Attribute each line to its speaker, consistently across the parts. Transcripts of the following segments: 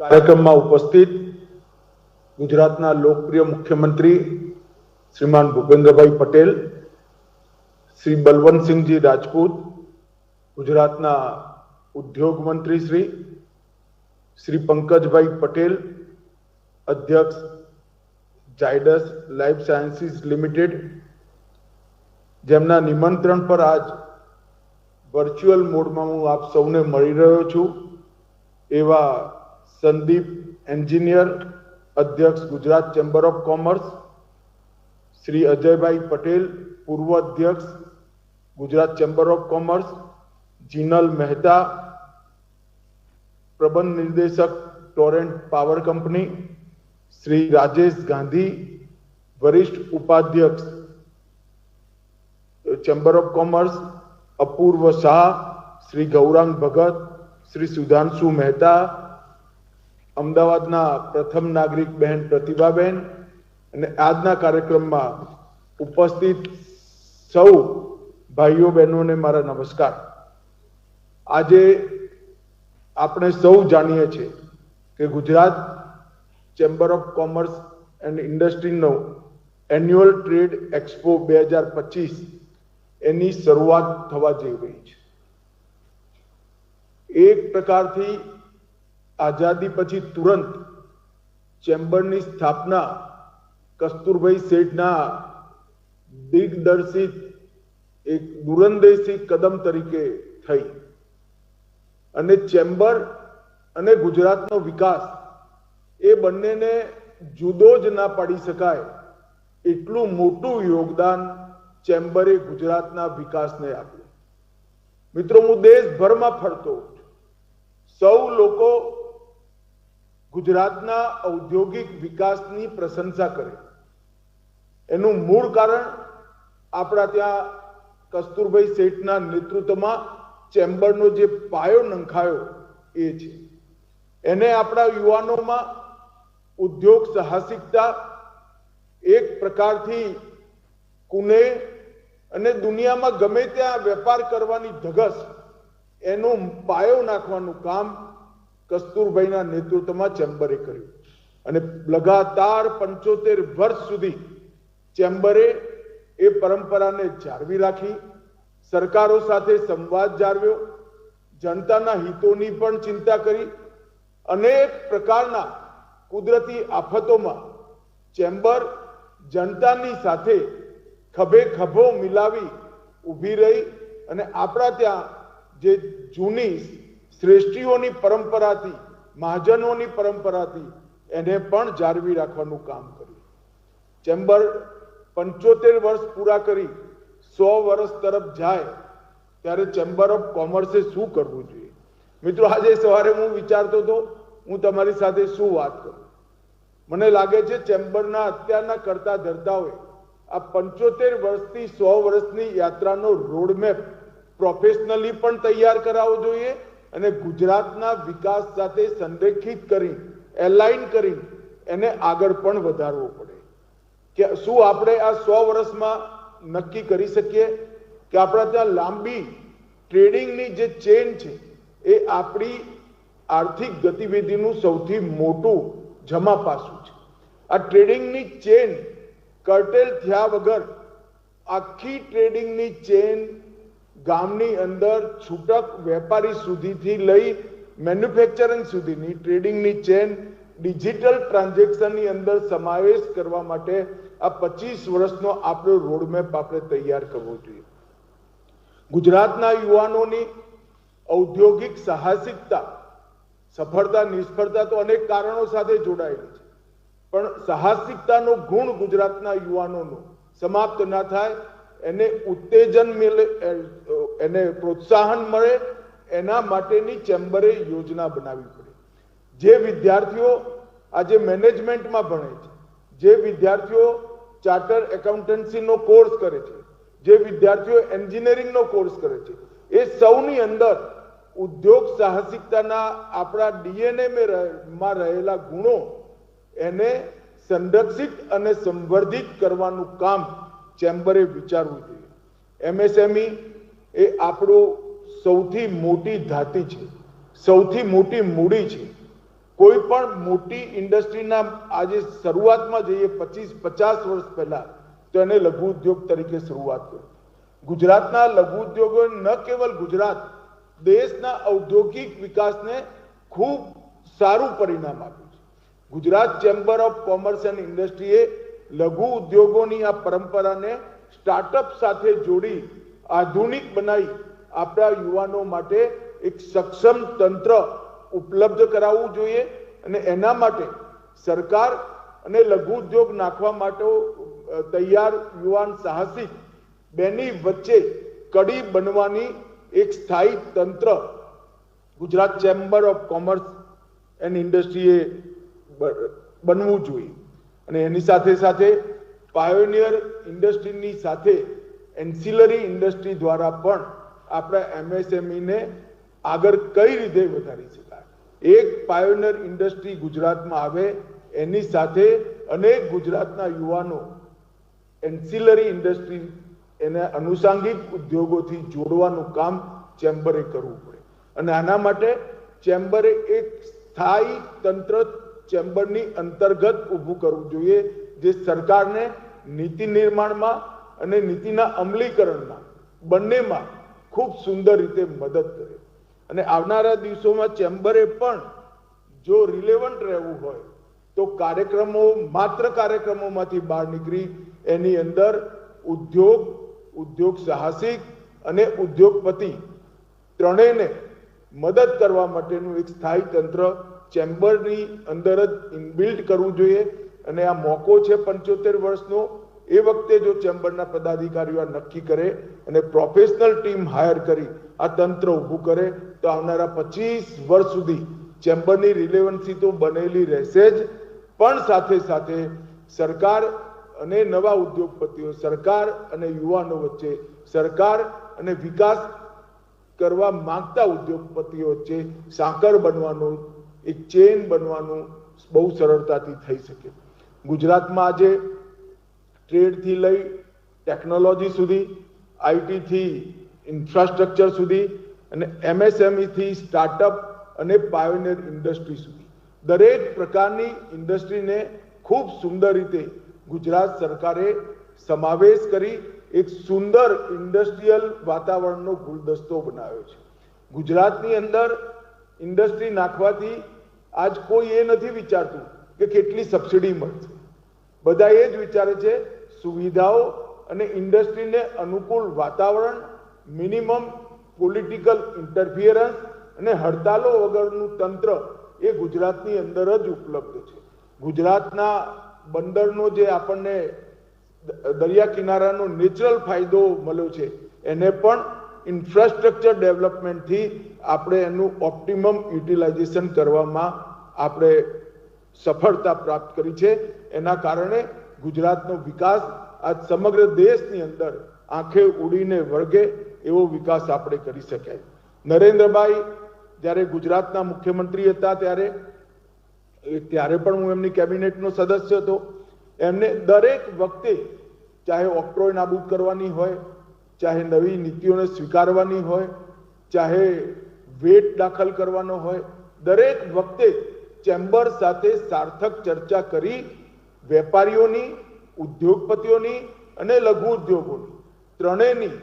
Speaker 1: કાર્યક્રમમાં ઉપસ્થિત ગુજરાતના લોકપ્રિય મુખ્યમંત્રી શ્રીમાન ભૂપેન્દ્રભાઈ પટેલ, શ્રી બલવંતસિંહજી રાજપૂત, ગુજરાતના ઉદ્યોગ મંત્રી શ્રી શ્રી પંકજભાઈ પટેલ, અધ્યક્ષ જાયડસ લાઈફ સાયન્સીસ લિમિટેડ, જેમના નિમંત્રણ પર આજ વર્ચ્યુઅલ મોડમાં હું આપ સૌને મળી રહ્યો છું, એવા સંદીપ એન્જિનિયર, અધ્યક્ષ Gujarat chamber of commerce, Shri Ajaybhai Patel, પૂર્વ અધ્યક્ષ Gujarat chamber of commerce, Jinal Mehta, પ્રબંધ નિર્દેશક Torrent power company, Shri Rajesh Gandhi, વરિષ્ઠ ઉપાધ્યક્ષ chamber of commerce, Apurva Shah, Shri Gaurang Bhagat, Shri Sudhanshu Mehta અમદાવાદના પ્રથમ નાગરિક બહેન પ્રતિભાબેન અને આજના કાર્યક્રમમાં ઉપસ્થિત સૌ ભાઈઓ બહેનોને મારા નમસ્કાર. આજે આપણે સૌ જાણીએ છીએ કે Gujarat chamber of commerce and ઇન્ડસ્ટ્રીનો annual trade expo બે હજાર પચીસ એની શરૂઆત થવા જઈ રહી છે. એક પ્રકારથી આઝાદી પછી તુરંત ચેમ્બરની સ્થાપના કસ્તુરભાઈ શેઠના દિગ્દર્શિત એક દૂરંદેશી કદમ તરીકે થઈ. અને ચેમ્બર અને ગુજરાતનો વિકાસ એ બંનેને જુદો જ ના પાડી શકાય એટલું મોટું યોગદાન ચેમ્બરે ગુજરાતના વિકાસને આપ્યું. મિત્રો, હું દેશભરમાં ફરતો, સૌ લોકો ગુજરાતના ઔદ્યોગિક વિકાસની પ્રશંસા કરે. એનું મૂળ કારણ આપણા ત્યાં કસ્તુરભાઈ શેઠના નેતૃત્વમાં ચેમ્બરનો જે પાયો નંખાયો એ છે. એને આપણા યુવાનોમાં ઉદ્યોગ સાહસિકતા એક પ્રકારથી કુને અને દુનિયામાં ગમે ત્યાં વેપાર કરવાની ધગસ એનો પાયો નાખવાનું કામ કસ્તુરભાઈના નેતૃત્વમાં ચેમ્બરે કર્યું. અને લગાતાર પંચોતેર વર્ષ સુધી ચેમ્બરે એ પરંપરાને જાળવી રાખી, સરકારો સાથે સંવાદ જાળવ્યો, જનતાના હિતોની પણ ચિંતા કરી, અનેક પ્રકારના કુદરતી આફતોમાં ચેમ્બર જનતાની સાથે ખભે ખભો મિલાવી ઊભી રહી અને આપણા ત્યાં જે જૂની શ્રેષ્ઠીઓની પરંપરાથી, મહાજનોની પરંપરાથી એને પણ જાળવી રાખવાનું કામ કર્યું. ચેમ્બર પંચોતેર વર્ષ પૂરા કરી, સો વર્ષ તરફ જાય, ત્યારે ચેમ્બર ઓફ કોમર્સે શું કરવું જોઈએ? મિત્રો, આજે સવારે હું વિચારતો હતો, હું તમારી સાથે શું વાત કરું? મને લાગે છે, ચેમ્બરના અત્યારના કરતા ધરતાઓએ આ પંચોતેર વર્ષથી સો વર્ષની યાત્રાનો રોડમેપ પ્રોફેશનલી પણ તૈયાર કરાવવો જોઈએ અને ગુજરાતના વિકાસ સાથે સંરેખિત કરી એલાઇન કરી, એને આગળ પણ વધારવો પડે. કે શું આપણે આ સો વર્ષમાં નક્કી કરી શકીએ? કે આપણા ત્યાં લાંબી ટ્રેડિંગની જે ચેન છે, એ આપણી આર્થિક ગતિવિધિનું સૌથી મોટું જમા પાસું છે. આ ટ્રેડિંગની ચેન કર્ટેલ થયા વગર આખી ટ્રેડિંગની ચેન ગામની અંદર છૂટક વેપારી સુધીથી લઈ મેન્યુફેક્ચરિંગ સુધીની ટ્રેડિંગની ચેન ડિજિટલ ટ્રાન્ઝેક્શનની અંદર સમાવેશ કરવા માટે આ પચીસ વર્ષનો આપણો રોડમેપ આપણે તૈયાર કરવો જોઈએ. ગુજરાતના યુવાનોની ઔદ્યોગિક સાહસિકતા, સફળતા, નિષ્ફળતા તો અનેક કારણો સાથે જોડાયેલી છે. પણ સાહસિકતાનો ગુણ ગુજરાતના યુવાનોનો સમાપ્ત ના થાય એને ઉત્તેજન મળે એને પ્રોત્સાહન મળે, એના માટેની ચેમ્બરે યોજના બનાવવી પડે. જે વિદ્યાર્થીઓ આજે મેનેજમેન્ટમાં ભણે છે, જે વિદ્યાર્થીઓ ચાર્ટર એકાઉન્ટન્સીનો કોર્સ કરે છે, જે વિદ્યાર્થીઓ એન્જિનિયરિંગનો કોર્સ કરે છે, એ સૌની અંદર ઉદ્યોગ સાહસિકતાના આપણા ડીએનએ માં રહેલા ગુણો એને સંરક્ષિત અને સંવર્ધિત કરવાનું કામ ચેમ્બરે વિચારવું જોઈએ. એમએસએમઈ એ આપણું સૌથી મોટી ધાતી છે. સૌથી મોટી મૂડી છે. કોઈ પણ મોટી ઇન્ડસ્ટ્રીના આજે શરૂઆતમાં જઈએ, પચીસ, પચાસ વર્ષ પહેલા, તો એને લઘુ ઉદ્યોગ તરીકે શરૂઆત કરી. ગુજરાતના લઘુ ઉદ્યોગો ન કેવલ ગુજરાત, દેશના ઔદ્યોગિક વિકાસને ખૂબ સારું પરિણામ આપ્યું છે. Gujarat chamber of commerce and ઇન્ડસ્ટ્રીએ લઘુ ઉદ્યોગોની આ પરંપરાને સ્ટાર્ટઅપ સાથે જોડી આધુનિક બનાવી આપણા યુવાનો માટે એક સક્ષમ તંત્ર ઉપલબ્ધ કરાવવું જોઈએ અને એના માટે સરકાર અને લઘુ ઉદ્યોગ નાખવા માટે તૈયાર યુવાન સાહસિક બેની વચ્ચે કડી બનવાની એક સ્થાયી તંત્ર Gujarat chamber of commerce and ઇન્ડસ્ટ્રીએ બનવું જોઈએ. અને એની સાથે સાથે પાયોનિયર ઇન્ડસ્ટ્રીની સાથે એન્સિલરી ઇન્ડસ્ટ્રી દ્વારા પણ આપણા એમએસએમઈને આગળ કઈ રીતે વધારી શકાય? એક પાયોનિયર ઇન્ડસ્ટ્રી ગુજરાતમાં આવે, એની સાથે અનેક ગુજરાતના યુવાનો એન્સિલરી ઇન્ડસ્ટ્રી એને અનુસાંગિક ઉદ્યોગોથી જોડવાનું કામ ચેમ્બરે કરવું પડે. અને આના માટે ચેમ્બરે એક સ્થાયી તંત્ર ચેમ્બરની અંતર્ગત ઊભું કરવું જોઈએ, જે સરકારને નીતિ નિર્માણમાં અને નીતિના અમલીકરણમાં બંનેમાં ખૂબ સુંદર રીતે મદદ કરે. અને આવનારા દિવસોમાં ચેમ્બરે પણ જો રિલેવન્ટ રહેવું હોય, તો કાર્યક્રમો, માત્ર કાર્યક્રમોમાંથી બહાર નીકળી એની અંદર ઉદ્યોગ ઉદ્યોગ સાહસિક અને ઉદ્યોગપતિ ત્રણેયને મદદ કરવા માટેનું એક સ્થાયી તંત્ર ચેમ્બરની અંદર જ ઇનબિલ્ટ કરવું જોઈએ. અને આ મોકો છે પંચોતેર વર્ષનો, એ વખતે જો ચેમ્બરના પદાધિકારીઓ નક્કી કરે અને પ્રોફેશનલ ટીમ હાયર કરી, આ તંત્ર ઊભું કરે, તો આવનારા પચીસ વર્ષ સુધી ચેમ્બરની રિલેવન્સી તો બનેલી રહેશે જ. પણ સાથે સાથે સરકાર અને નવા ઉદ્યોગપતિઓ, સરકાર અને યુવાનો વચ્ચે, સરકાર અને વિકાસ કરવા માંગતા ઉદ્યોગપતિઓ વચ્ચે સાંકળ બનવાનું એક ચેન બનવાનું બહુ સરળતાથી થઈ શકે. ગુજરાતમાં આજે ટ્રેડથી લઈ ટેકનોલોજી સુધી, આઈટીથી ઇન્ફ્રાસ્ટ્રક્ચર સુધી અને એમએસએમઈથી સ્ટાર્ટઅપ અને પાયોનિયર ઇન્ડસ્ટ્રી સુધી. દરેક પ્રકારની ઇન્ડસ્ટ્રીને ખૂબ સુંદર રીતે ગુજરાત સરકારે સમાવેશ કરી એક સુંદર ઇન્ડસ્ટ્રીયલ વાતાવરણનો ગુલદસ્તો બનાવ્યો છે. ગુજરાતની અંદર ઇન્ડસ્ટ્રી નાખવાથી આજ કોઈ એ નથી વિચારતું કે કેટલી સબસિડી મળશે. બધા એ જ વિચારે છે સુવિધાઓ અને ઇન્ડસ્ટ્રીને અનુકૂળ વાતાવરણ, મિનિમમ પોલિટિકલ ઇન્ટરફિયરન્સ અને હડતાલો વગરનું તંત્ર એ ગુજરાતની અંદર જ ઉપલબ્ધ છે. ગુજરાતના બંદરનો જે આપણને દરિયા કિનારાનો નેચરલ ફાયદો મળ્યો છે, એને પણ ઇન્ફ્રાસ્ટ્રક્ચર ડેવલપમેન્ટથી આપણે એનું ઓપ્ટિમમ યુટિલાઇઝેશન કરવામાં આપણે સફળતા પ્રાપ્ત કરી છે. એના કારણે ગુજરાતનો વિકાસ આજ સમગ્ર દેશની અંદર આંખે ઉડીને વળગે એવો વિકાસ આપણે કરી શકાય નરેન્દ્રભાઈ જ્યારે ગુજરાતના મુખ્યમંત્રી હતા ત્યારે ત્યારે પણ હું એમની કેબિનેટનો સદસ્ય હતો. એમને દરેક વખતે ચાહે ઓક્ટ્રોય નાબૂદ કરવાની હોય, ચાહે નવી નીતિઓને સ્વીકારવાની હોય, ચાહે વેટ દાખલ કરવાનો હોય, દરેક વખતે ચેમ્બર સાથે સાર્થક ચર્ચા કરી વેપારીઓની, ઉદ્યોગપતિઓની અને લઘુ ઉદ્યોગોની. ત્રણેયની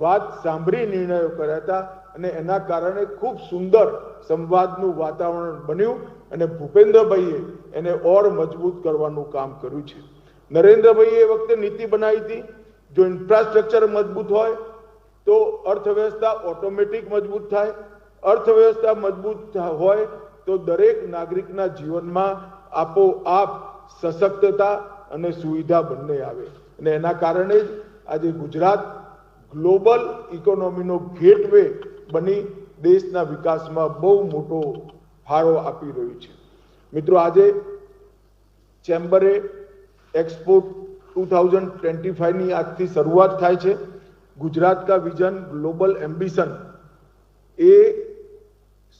Speaker 1: વાત સાંભળી નિર્ણયો કર્યા હતા અને એના કારણે ખૂબ સુંદર સંવાદનું વાતાવરણ બન્યું અને ભૂપેન્દ્રભાઈએ એને ઓર મજબૂત કરવાનું કામ કર્યું છે. નરેન્દ્રભાઈએ એ વખતે નીતિ બનાવી હતી, જો ઇન્ફ્રાસ્ટ્રક્ચર મજબૂત હોય તો અર્થવ્યવસ્થા ઓટોમેટિક મજબૂત થાય, અર્થવ્યવસ્થા મજબૂત હોય તો દરેક નાગરિકના જીવનમાં આપોઆપ સશક્તતા અને સુવિધા બંને આવે. અને એના કારણે જ આજે ગુજરાત ગ્લોબલ ઇકોનોમીનો ગેટવે બની દેશના વિકાસમાં બહુ મોટો ફાળો આપી રહ્યું છે. મિત્રો, આજે ચેમ્બરે એક્સપોર્ટ ટુ થાઉઝન્ડ ટ્વેન્ટી ફાઈવની આજથી શરૂઆત થાય છે. ગુજરાત કા વિઝન ગ્લોબલ એમ્બિશન એ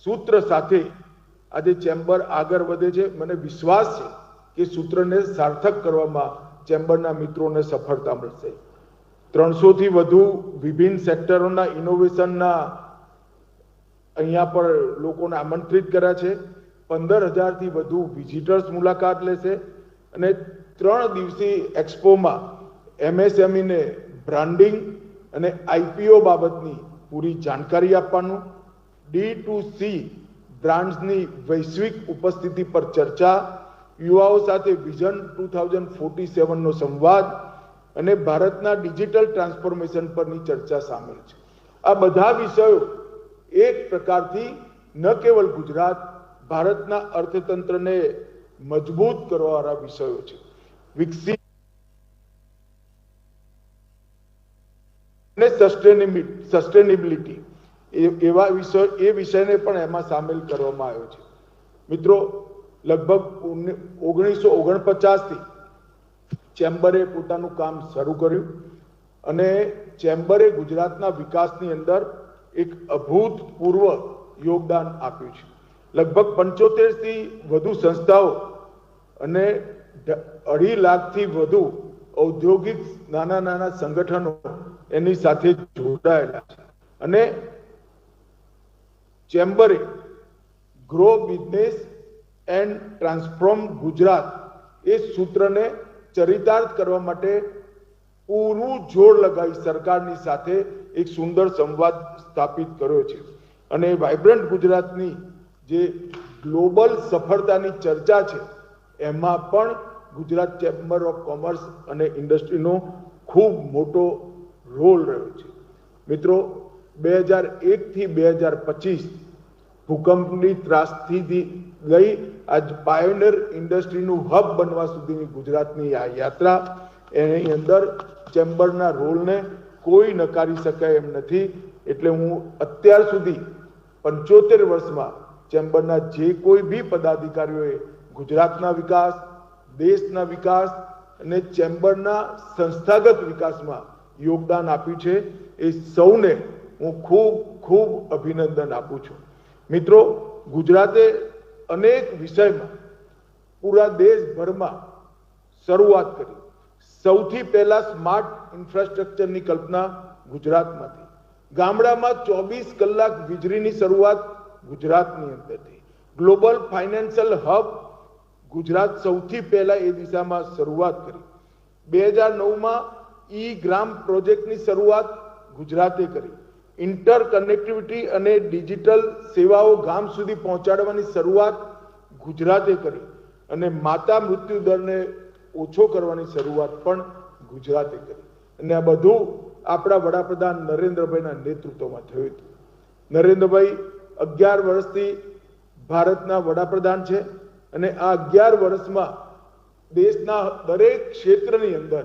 Speaker 1: સૂત્ર સાથે આજે ચેમ્બર આગળ વધે છે. મને વિશ્વાસ છે કે સૂત્રને સાર્થક કરવામાં ચેમ્બરના મિત્રોને સફળતા મળશે. ત્રણસોથી વધુ વિભિન્ન સેક્ટરોના ઇનોવેશનના અહીંયા પર લોકોને આમંત્રિત કર્યા છે. પંદર હજારથી વધુ વિઝિટર્સ મુલાકાત લેશે અને ત્રણ દિવસીય એક્સપોમાં એમએસએમઈને બ્રાન્ડિંગ અને આઈપીઓ બાબતની પૂરી જાણકારી આપવાનું. ડી ટુ સી બ્રાન્ડ્સની વૈશ્વિક ઉપસ્થિતિ પર ચર્ચા, યુવાઓ સાથે વિઝન ટુ થાઉઝન્ડ ફોર્ટી સેવનનો સંવાદ અને ભારતના ડિજિટલ ટ્રાન્સફોર્મેશન પરની ચર્ચા સામેલ છે. આ બધા વિષયો એક પ્રકારથી ન કેવલ ગુજરાત, ભારતના અર્થતંત્રને મજબૂત કરવાવાળા વિષયો છે. વિકસિત અને સસ્ટેનેબિલિટી એવા વિષય એ વિષયને પણ એમાં સામેલ કરવામાં આવ્યો છે. મિત્રો, લગભગ ઓગણીસો ઓગણપચાસથી ચેમ્બરે પોતાનું કામ શરૂ કર્યું અને ચેમ્બરે ગુજરાતના વિકાસની અંદર એક અભૂતપૂર્વ યોગદાન આપ્યું છે. લગભગ પંચોતેરથી વધુ સંસ્થાઓ અને અઢી લાખથી વધુ ઔદ્યોગિક નાના નાના સંગઠનો એની સાથે જોડાયેલા છે. અને ચેમ્બરે grow business and transform Gujarat એ સૂત્રને ચરિતાર્થ કરવા માટે પૂરું જોર લગાવી સરકારની સાથે એક સુંદર સંવાદ સ્થાપિત કર્યો છે. અને વાઇબ્રન્ટ ગુજરાતની જે ગ્લોબલ સફળતાની ચર્ચા છે, એમાં પણ ગુજરાત ચેમ્બર ઓફ કોમર્સ અને ઇન્ડસ્ટ્રીનો ખૂબ મોટો રોલ રહ્યો છે. મિત્રો બે હજાર એકથી બે હજાર પચીસ ભૂકંપની ત્રાસથી લઈ આજ પાયોનિયર ઇન્ડસ્ટ્રીનું હબ બનવા સુધીની ગુજરાતની આ યાત્રા. એની અંદર ચેમ્બરના રોલને કોઈ નકારી શકાય એમ નથી. એટલે હું અત્યાર સુધી પંચોતેર વર્ષમાં ચેમ્બરના જે કોઈ બી પદાધિકારીઓએ ગુજરાતના વિકાસ, દેશના વિકાસ અને ચેમ્બરના સંસ્થાગત વિકાસમાં યોગદાન આપ્યું છે, એ સૌને હું ખૂબ ખૂબ અભિનંદન આપું છું. મિત્રો, ગુજરાતે અનેક વિષયમાં, પૂરા દેશભરમાં શરૂઆત કરી. સૌથી પહેલા સ્માર્ટ ઇન્ફ્રાસ્ટ્રક્ચરની કલ્પના ગુજરાતમાંથી. ગામડામાં ચોવીસ કલાક વીજળીની શરૂઆત ગુજરાતની અંદરથી. ગ્લોબલ ફાઇનાન્શિયલ હબ ગુજરાત સૌથી પહેલા એ દિશામાં શરૂઆત કરી. બે હજાર નવમાં ઈ ગ્રામ પ્રોજેક્ટની શરૂઆત ગુજરાતે કરી. ઇન્ટર કનેક્ટિવિટી અને ડિજિટલ સેવાઓ ગામ સુધી પહોંચાડવાની શરૂઆત ગુજરાતે કરી અને માતા મૃત્યુ દરને ઓછો કરવાની શરૂઆત પણ ગુજરાતે કરી. અને આ બધું આપણા વડાપ્રધાન નરેન્દ્રભાઈના નેતૃત્વમાં થયું હતું. નરેન્દ્રભાઈ અગિયાર વર્ષથી ભારતના વડાપ્રધાન છે અને આ અગિયાર વર્ષમાં દેશના દરેક ક્ષેત્રની અંદર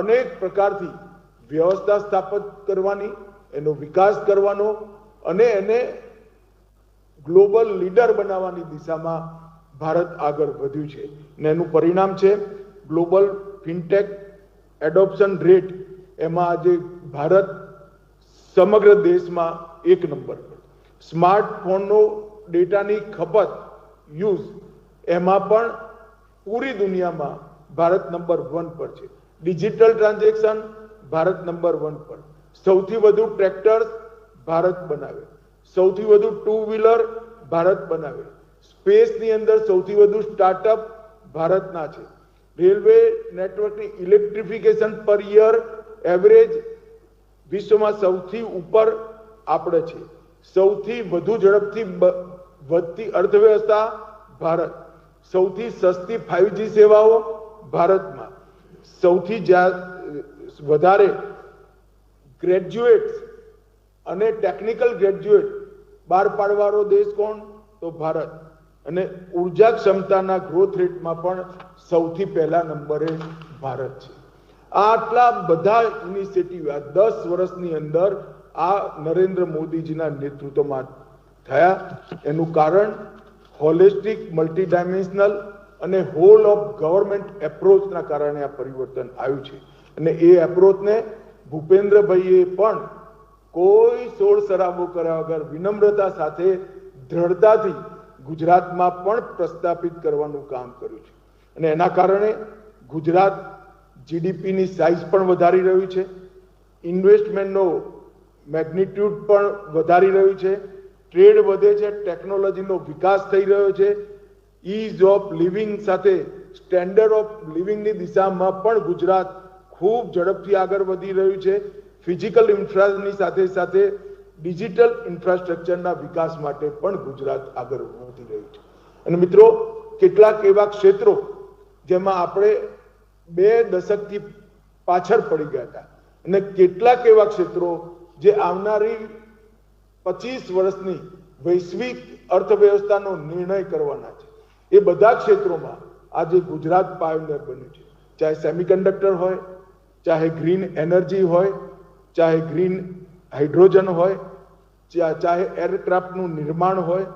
Speaker 1: અનેક પ્રકારથી વ્યવસ્થા સ્થાપિત કરવાની, એનો વિકાસ કરવાનો અને એને ગ્લોબલ લીડર બનાવવાની દિશામાં ભારત આગળ વધ્યું છે. ને એનું પરિણામ છે ગ્લોબલ ફિનટેક એડોપ્શન રેટ. એમાં આજે ભારત સમગ્ર દેશમાં એક નંબર પર. સ્માર્ટફોનનો ડેટાની ખપત, યુઝ, એમાં પણ પૂરી દુનિયામાં ભારત નંબર વન પર છે. Digital transaction Bharat number one પર. સૌથી વધુ ટ્રેક્ટર્સ ભારત બનાવે. સૌથી વધુ ટુ વ્હીલર ભારત બનાવે. સ્પેસની અંદર સૌથી વધુ સ્ટાર્ટઅપ ભારતના છે. રેલવે નેટવર્કની ઇલેક્ટ્રિફિકેશન પર યર એવરેજ વિશ્વમાં સૌથી ઉપર આપણે છે. સૌથી વધુ ઝડપથી વધતી અર્થવ્યવસ્થા ભારત. સૌથી સસ્તી ફાઈવજી સેવાઓ ભારતમાં. સૌથી વધારે ગ્રેજ્યુએટ્સ અને ટેકનિકલ ગ્રેજ્યુએટ બહાર પાડવાનો દેશ કોણ? તો ભારત. અને ઊર્જા ક્ષમતાના ગ્રોથ રેટમાં પણ સૌથી પહેલા નંબરે ભારત છે. આટલા બધા ઇનિશિયેટિવ આ દસ વર્ષની અંદર આ નરેન્દ્ર મોદીજીના નેતૃત્વમાં થયા. એનું કારણ હોલિસ્ટિક મલ્ટી ડાયમેન્શનલ અને હોલ ઓફ ગવર્મેન્ટ એપ્રોચના કારણે આ પરિવર્તન આવ્યું છે. અને એ એપ્રોચને ભૂપેન્દ્રભાઈએ પણ કોઈ સોળ શરાબો કર્યા વગર વિનમ્રતા સાથે, દ્રઢતાથી ગુજરાતમાં પણ પ્રસ્થાપિત કરવાનું કામ કર્યું છે. અને એના કારણે ગુજરાત જીડીપીની સાઇઝ પણ વધારી રહ્યું છે. ઇન્વેસ્ટમેન્ટનો મેગ્નિટ્યુડ પણ વધારી રહ્યું છે. ટ્રેડ વધે છે ટેકનોલોજીનો વિકાસ થઈ રહ્યો છે. ઇઝ ઓફ લિવિંગ સાથે સ્ટેન્ડર્ડ ઓફ લિવિંગની દિશામાં પણ ગુજરાત ખૂબ ઝડપથી આગળ વધી રહ્યું છે. ફિઝિકલ ઇન્ફ્રાની સાથે સાથે ડિજિટલ ઇન્ફ્રાસ્ટ્રક્ચરના વિકાસ માટે પણ ગુજરાત આગળ વધી રહ્યું છે. અને મિત્રો, કેટલાક એવા ક્ષેત્રો જેમાં આપણે બે દશકથી પાછળ પડી ગયા હતા અને કેટલાક એવા ક્ષેત્રો જે આવનારી પચીસ વર્ષની વૈશ્વિક અર્થવ્યવસ્થાનો નિર્ણય કરવાના છે. એ બધા ક્ષેત્રોમાં આજે ગુજરાત પાયોનિયર બન્યું છે. ચાહે સેમિકન્ડક્ટર હોય ચાહે ગ્રીન એનર્જી હોય, ચાહે ગ્રીન હાઇડ્રોજન હોય ચાહે એરક્રાફ્ટનું નિર્માણ હોય,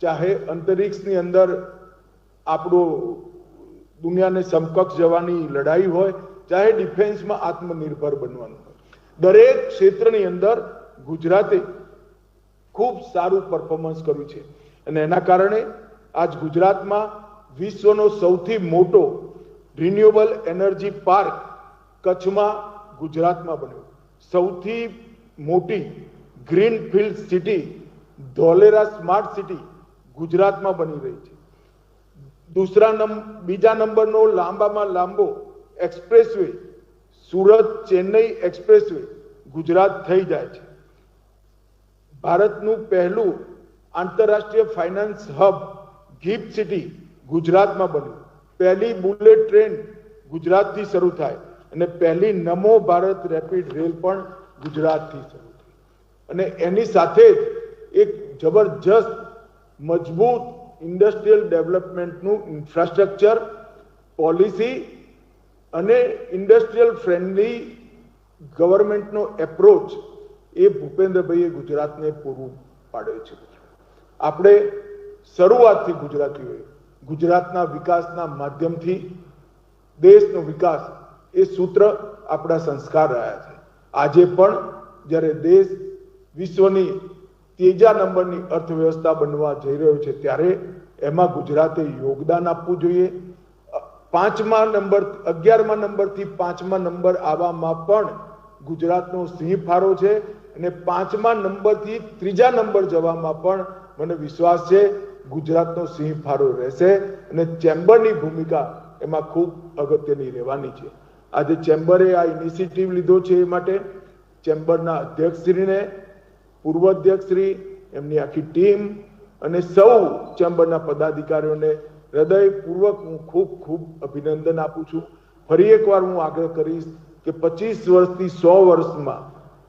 Speaker 1: ચાહે અંતરિક્ષની અંદર આપણું દુનિયાને સમકક્ષ જવાની લડાઈ હોય, ચાહે ડિફેન્સમાં આત્મનિર્ભર બનવાનું હોય. દરેક ક્ષેત્રની અંદર ગુજરાતે ખૂબ સારું પરફોર્મન્સ કર્યું છે. અને એના કારણે આજ ગુજરાતમાં વિશ્વનો સૌથી મોટો રિન્યુએબલ એનર્જી પાર્ક કચ્છમાં ગુજરાતમાં બન્યું. સૌથી મોટી green field city, Dholera smart city ગુજરાતમાં બની રહી છે. દૂસરા નંબર બીજા નંબરનો લાંબામાં લાંબો એક્સપ્રેસવે, સુરત ચેન્નઈ એક્સપ્રેસવે ગુજરાત થઈ જાય છે. ભારતનું પહેલું આંતરરાષ્ટ્રીય ફાઇનાન્સ હબ ગિફ્ટ સિટી ગુજરાતમાં બન્યું. પહેલી બુલેટ ટ્રેન ગુજરાતથી શરૂ થાય. અને પહેલી નમો ભારત રેપિડ રેલ પણ ગુજરાતથી શરૂ થઈ. અને એની સાથે જ એક જબરજસ્ત, મજબૂત ઇન્ડસ્ટ્રીયલ ડેવલપમેન્ટનું ઇન્ફ્રાસ્ટ્રક્ચર પોલિસી અને ઇન્ડસ્ટ્રીયલ ફ્રેન્ડલી ગવર્મેન્ટનો એપ્રોચ એ ભૂપેન્દ્રભાઈએ ગુજરાતને પૂરું પાડ્યું છે. આપણે શરૂઆતથી ગુજરાતીઓએ ગુજરાતના વિકાસના માધ્યમથી દેશનો વિકાસ એ સૂત્ર આપણા સંસ્કાર રહ્યા છે. આજે પણ જ્યારે દેશ વિશ્વની ત્રીજા નંબરની અર્થવ્યવસ્થા બનવા જઈ રહ્યો છે, ત્યારે એમાં ગુજરાતે યોગદાન આપવું જોઈએ. પાંચમા નંબર, અગિયારમા નંબરથી પાંચમા નંબર આવવામાં પણ ગુજરાતનો સિંહ ફાળો છે અને પાંચમા નંબરથી ત્રીજા નંબર જવામાં પણ મને વિશ્વાસ છે, ગુજરાતનો સિંહ ફાળો રહેશે અને ચેમ્બરની ભૂમિકા એમાં ખૂબ અગત્યની રહેવાની છે. આજે ચેમ્બરે આ ઇનિશિયેટિવ લીધો છે એ માટે ચેમ્બરના અધ્યક્ષશ્રીને પૂર્વ અધ્યક્ષશ્રી એમની આખી ટીમ અને સૌ ચેમ્બરના પદાધિકારીઓને હૃદયપૂર્વક હું ખૂબ ખૂબ અભિનંદન આપું છું. ફરી એકવાર હું આગ્રહ કરીશ કે પચીસ વર્ષથી સો વર્ષમાં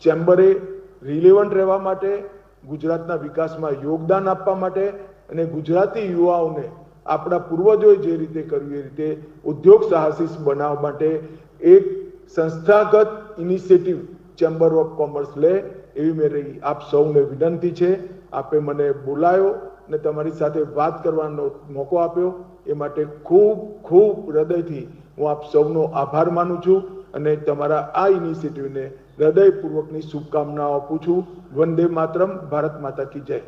Speaker 1: ચેમ્બરે રિલેવન્ટ રહેવા માટે, ગુજરાતના વિકાસમાં યોગદાન આપવા માટે અને ગુજરાતી યુવાઓને આપણા પૂર્વજોએ જે રીતે કર્યું એ રીતે ઉદ્યોગ સાહસિક બનાવવા માટે એક સંસ્થાગત ઇનિશિયેટિવ ચેમ્બર ઓફ કોમર્સ લે, એવી મારી આપ સૌને વિનંતી છે, આપે મને બોલાયો ને તમારી સાથે વાત કરવાનો મોકો આપ્યો. એ માટે ખૂબ ખૂબ હૃદયથી હું આપ સૌનો આભાર માનું છું અને તમારા આ ઇનિશિયેટિવને હૃદયપૂર્વકની શુભકામનાઓ આપું છું. વંદે માતરમ, ભારત માતા કી જય.